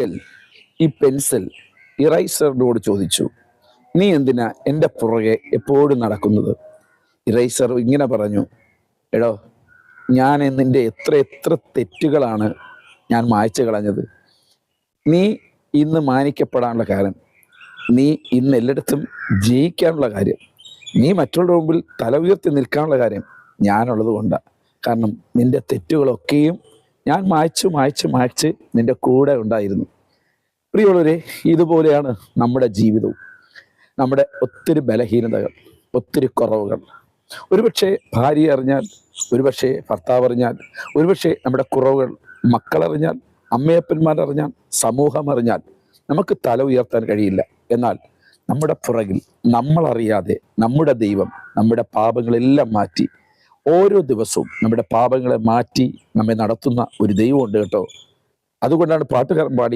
ഒരിക്കൽ ഈ പെൻസിൽ ഇറൈസറിനോട് ചോദിച്ചു നീ എന്തിനാ എന്റെ പുറകെ എപ്പോഴും നടക്കുന്നത്? ഇറൈസർ ഇങ്ങനെ പറഞ്ഞു എടോ ഞാൻ നിന്റെ എത്ര എത്ര തെറ്റുകളാണ് ഞാൻ മായ്ച്ചു കളഞ്ഞത്. നീ ഇന്ന് മാനിക്കപ്പെടാനുള്ള കാര്യം നീ ഇന്ന് എല്ലായിടത്തും ജയിക്കാനുള്ള കാര്യം. നീ മറ്റുള്ളവരുടെ മുമ്പിൽ തല ഉയർത്തി നിൽക്കാനുള്ള കാര്യം ഞാനുള്ളത് കൊണ്ടാണ് കാരണം നിന്റെ തെറ്റുകളൊക്കെയും ഞാൻ മായ്ച്ചു മായ്ച്ചു മായ്ച്ച് നിന്റെ കൂടെ ഉണ്ടായിരുന്നു. പ്രിയമുള്ളവരെ ഇതുപോലെയാണ് നമ്മുടെ ജീവിതവും. നമ്മുടെ ഒത്തിരി ബലഹീനതകൾ ഒത്തിരി കുറവുകൾ. ഒരുപക്ഷെ ഭാര്യ അറിഞ്ഞാൽ ഒരുപക്ഷെ ഭർത്താവ് അറിഞ്ഞാൽ ഒരുപക്ഷെ നമ്മുടെ കുറവുകൾ മക്കളറിഞ്ഞാൽ അമ്മയപ്പന്മാരറിഞ്ഞാൽ സമൂഹം അറിഞ്ഞാൽ നമുക്ക് തല ഉയർത്താൻ കഴിയില്ല. എന്നാൽ നമ്മുടെ പുറകിൽ നമ്മളറിയാതെ നമ്മുടെ ദൈവം നമ്മുടെ പാപങ്ങളെല്ലാം മാറ്റി ഓരോ ദിവസവും നമ്മുടെ പാപങ്ങളെ മാറ്റി നമ്മെ നടത്തുന്ന ഒരു ദൈവമുണ്ട് കേട്ടോ. അതുകൊണ്ടാണ് പാട്ടുകാരൻ പാടി